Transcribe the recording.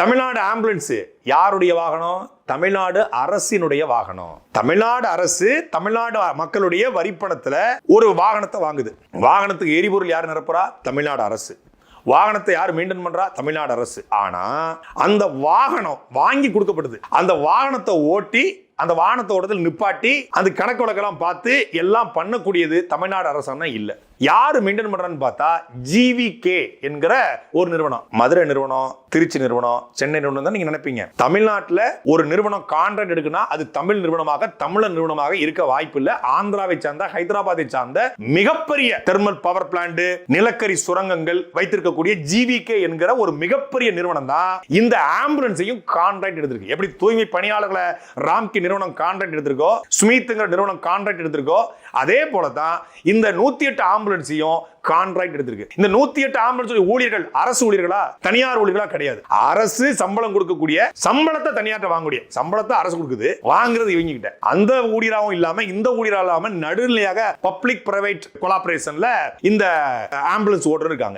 Tamil Nadu ambulance. யாருடைய வாகனம்? தமிழ்நாடு அரசினுடைய வாகனம். தமிழ்நாடு அரசு தமிழ்நாடு மக்களுடைய வரிப்பணத்துல ஒரு வாகனத்தை வாங்குது. வாகனத்துக்கு எரிபொருள் யார் நிரப்புறா? தமிழ்நாடு அரசு. வாகனத்தை யார் மெயின்டைன் பண்றா? தமிழ்நாடு அரசு. ஆனா அந்த வாகனம் வாங்கி கொடுக்கப்படுது. அந்த வாகனத்தை ஓட்டி அந்த வானத்தோடத்தில் ஓட்டத்தில் நிப்பாட்டி அந்த கணக்கு வழக்கெல்லாம் பார்த்து எல்லாம் பண்ணக்கூடியது தமிழ்நாடு அரசாங்கம் இல்லை. யார் மெயின்டைன் பண்ணுறான்னு பார்த்தா ஜிவிகே என்கிற ஒரு நிறுவனம். மதுரை நிறுவனம் திருச்சி நிறுவனம் சென்னை நிறுவனம் தான் நீங்க நினைப்பீங்க. தமிழ்நாட்டில் ஒரு நிறுவனம் கான்ட்ராக்ட் எடுக்குன்னா அது தமிழ் நிறுவனமாக தமிழர் நிறுவனமாக இருக்க வாய்ப்பு இல்லை. ஆந்திராவை சார்ந்த ஹைதராபாத்தை சார்ந்த மிகப்பெரிய தெர்மல் பவர் பிளான்ட் நிலக்கரி சுரங்கங்கள் வைத்திருக்கக்கூடிய ஜிவிகே என்கிற ஒரு மிகப்பெரிய நிறுவனம் தான் இந்த ஆம்புலன்ஸையும் கான்ட்ராக்ட் எடுத்திருக்கு. எப்படி தூய்மை பணியாளர்களை ராம்கி நிறுவனம் கான்ட்ராக்ட் எடுத்திருக்கோ ஸ்மித்ங்கிற நிறுவனம் கான்ட்ராக்ட் எடுத்திருக்கோ அதே போல தான் இந்த நூத்தி எட்டு ஆம்புலன்ஸையும் கான்ட்ராக்ட் எடுத்திருக்கு. இந்த நூத்தி எட்டு ஆம்புலன்ஸ் ஊழியர்கள் அரசு ஊழியர்களா? தனியார் ஊழியர்களா கிடையாது. அரசு சம்பளம் கொடுக்கக்கூடிய சம்பளத்தை தனியார்ட்ட வாங்கக்கூடிய சம்பளத்தை அரசு கொடுக்குது. வாங்குறது இவங்க கிட்ட அந்த ஊழியராகவும் இல்லாம இந்த ஊழியரா இல்லாம நடுநிலையாக பப்ளிக் பிரைவேட் கொலாபரேஷன்ல இந்த ஆம்புலன்ஸ் ஓட்டுநர் இருக்காங்க.